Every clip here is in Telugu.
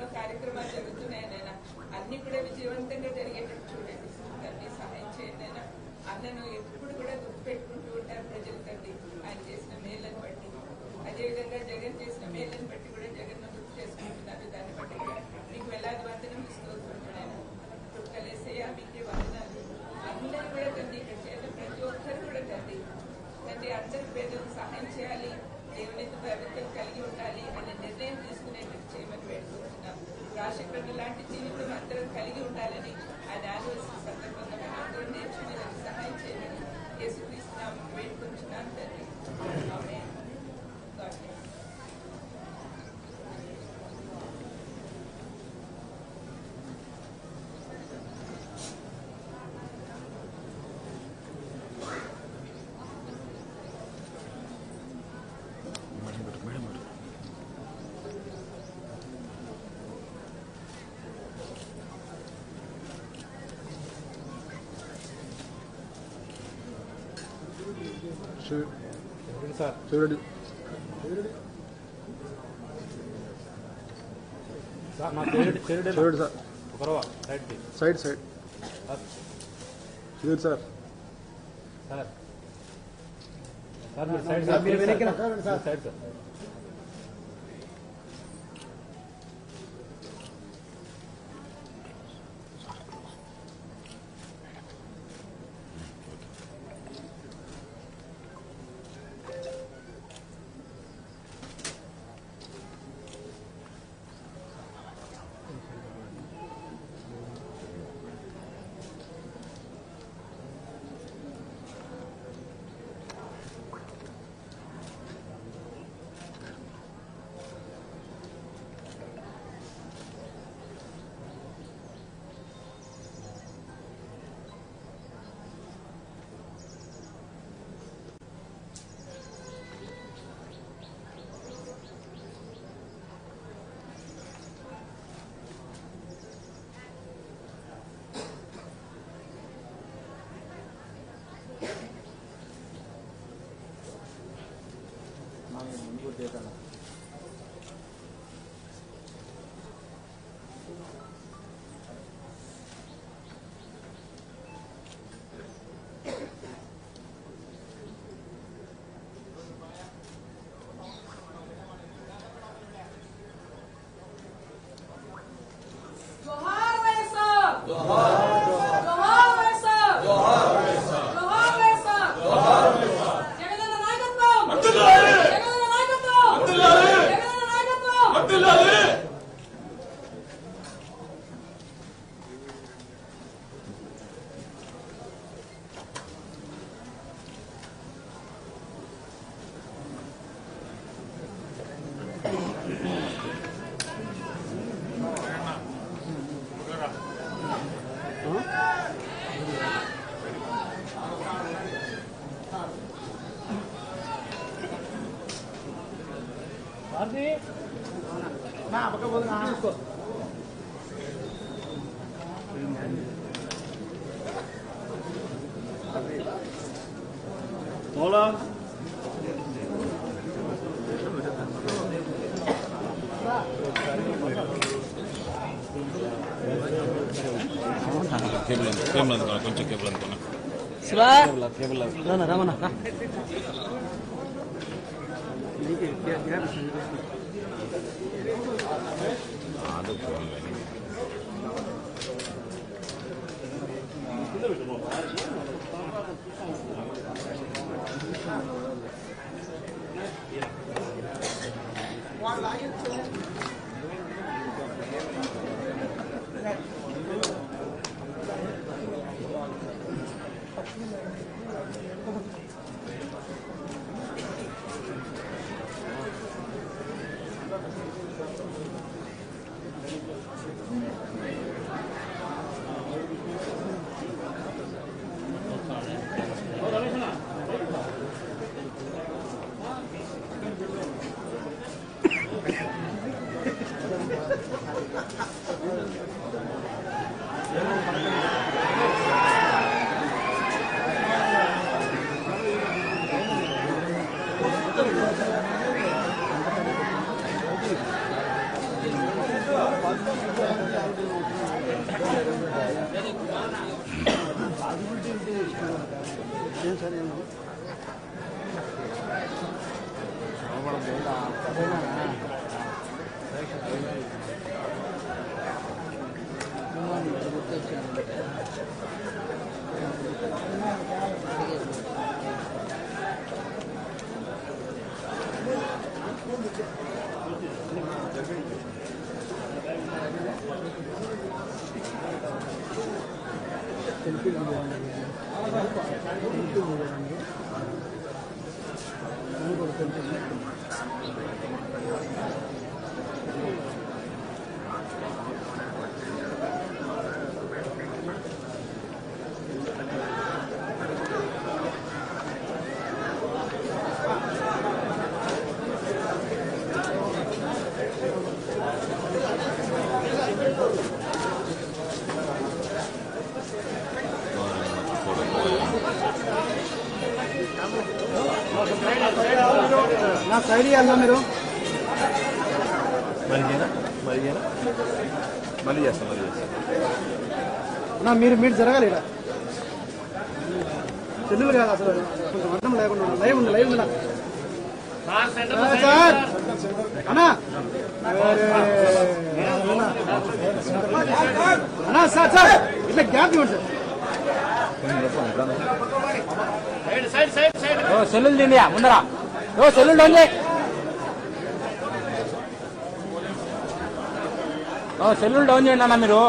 ఎన్నో కార్యక్రమాలు జరుగుతున్నాయి అన్ని కూడా విజయవంతంగా జరిగేటట్టు చూడండి. తండ్రి సహాయం చేయండి అయినా అన్నను ఎప్పుడు కూడా గుర్తుపెట్టుకుంటూ ఉంటారు ప్రజలు తండ్రి ఆయన చేసిన జీవితం అందరం కలిగి ఉండాలని ఆయన ఆలోచన సందర్భంగా మేము అందరూ నేర్చుకుని దానికి సహాయం చేయమని యేసుక్రీస్తున్నాం వేడుకుంటున్నాం తండ్రి. చూడండి చూడండి సార్? Side side. సార్. చూడండి సార్. సార్. సార్ మీరు సైడ్ సార్ మీరు వెనక్కి sir. Side sir. Pues por cable అందు కేబుల్ అందుకున్నా కొంచెం కేబుల్ అందుకున్నా అది 啊，都可以。完了，又走。ちょっと見えます。Gracias. 何? మళ్ళీ చేయనా మళ్ళీ చేస్తాం మళ్ళీ చేస్తాం. నా మీరు మీరు జరగాలి ఇక్కడ. చెల్లెలు కాదు అసలు. కొంచెం అర్థం లేకుండా ఉంది. లైవ్ ఉంది లైవ్ ఉంది సార్. అన్నా. Sir sir. ఇట్లా గ్యాప్ ఇవ్వండి సార్. ఓ సెల్లులు తిండి ముందర. ఓ సెల్లులు డౌన్ సెల్లు డౌన్ చేయండి అన్న మీరు.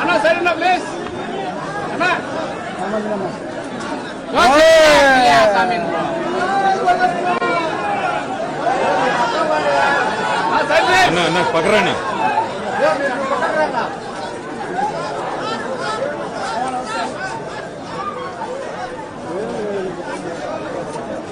అన్నా సైడ్ ప్లీజ్ అన్నా అన్నా సైడ్ ఉన్నా ప్లీజ్ అన్నా సైడ్